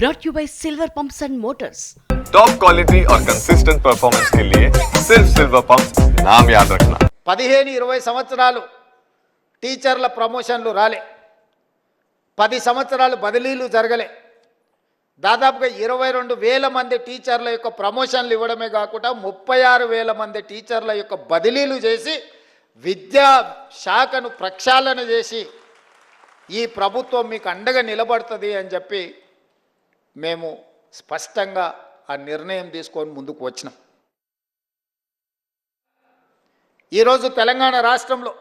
brought you by Silver Pumps and Motors. Top quality और consistent performance के लिए सिर्फ सिल्वर पंप नाम याद रखना పదిహేను ఇరవై సంవత్సరాలు టీచర్ల ప్రమోషన్లు రాలే పది సంవత్సరాలు బదిలీలు జరగలే దాదాపుగా ఇరవై రెండు వేల మంది టీచర్ల యొక్క ప్రమోషన్లు ఇవ్వడమే కాకుండా ముప్పై ఆరు వేల మంది టీచర్ల యొక్క బదిలీలు చేసి విద్యా శాఖను ప్రక్షాళన చేసి ఈ ప్రభుత్వం మీకు అండగా నిలబడుతుంది అని చెప్పి మేము స్పష్టంగా ఆ నిర్ణయం తీసుకొని ముందుకు వచ్చినాం. ఈరోజు తెలంగాణ రాష్ట్రంలో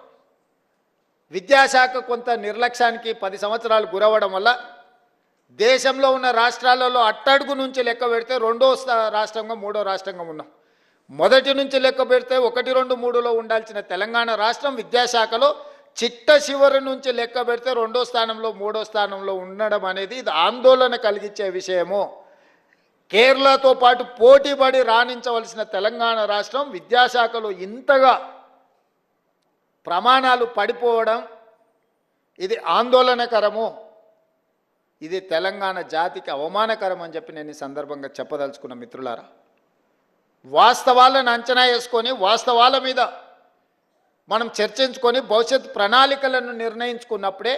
విద్యాశాఖ కొంత నిర్లక్ష్యానికి పది సంవత్సరాలు గురవ్వడం వల్ల దేశంలో ఉన్న రాష్ట్రాలలో అట్టడుగు నుంచి లెక్క పెడితే రెండో రాష్ట్రంగా మూడో రాష్ట్రంగా ఉన్నాం. మొదటి నుంచి లెక్క పెడితే ఒకటి రెండు మూడులో ఉండాల్సిన తెలంగాణ రాష్ట్రం విద్యాశాఖలో చిట్ట చివరి నుంచి లెక్క పెడితే రెండో స్థానంలో మూడో స్థానంలో ఉండడం అనేది ఇది ఆందోళన కలిగించే విషయము. కేరళతో పాటు పోటీపడి రాణించవలసిన తెలంగాణ రాష్ట్రం విద్యాశాఖలో ఇంతగా ప్రమాణాలు పడిపోవడం ఇది ఆందోళనకరము. ఇది తెలంగాణ జాతికి అవమానకరం అని చెప్పి నేను ఈ సందర్భంగా చెప్పదలుచుకున్న మిత్రులారా. వాస్తవాలను అంచనా వేసుకొని వాస్తవాల మీద మనం చర్చించుకొని భవిష్యత్ ప్రణాళికలను నిర్ణయించుకున్నప్పుడే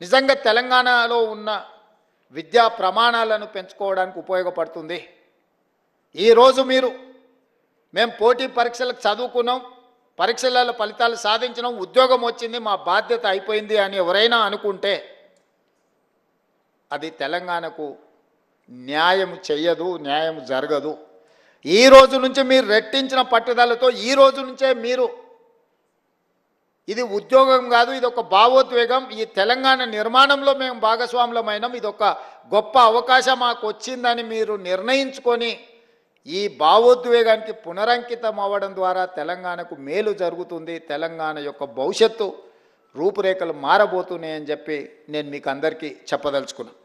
నిజంగా తెలంగాణలో ఉన్న విద్యా ప్రమాణాలను పెంచుకోవడానికి ఉపయోగపడుతుంది. ఈరోజు మీరు మేము పోటీ పరీక్షలకు చదువుకున్నాం పరీక్షలలో ఫలితాలు సాధించడం ఉద్యోగం వచ్చింది మా బాధ్యత అయిపోయింది అని ఎవరైనా అనుకుంటే అది తెలంగాణకు న్యాయం చెయ్యదు న్యాయం జరగదు. ఈ రోజు నుంచి మీరు రెట్టించిన పట్టుదలతో ఈ రోజు నుంచే మీరు ఇది ఉద్యోగం కాదు ఇది ఒక భావోద్వేగం. ఈ తెలంగాణ నిర్మాణంలో మేము భాగస్వాములమైనాం. ఇది ఒక గొప్ప అవకాశం మాకు వచ్చిందని మీరు నిర్ణయించుకొని ఈ భావోద్వేగానికి పునరంకితం అవ్వడం ద్వారా తెలంగాణకు మేలు జరుగుతుంది. తెలంగాణ యొక్క భవిష్యత్తు రూపురేఖలు మారబోతున్నాయని చెప్పి నేను మీకు అందరికీ చెప్పదలుచుకున్నాను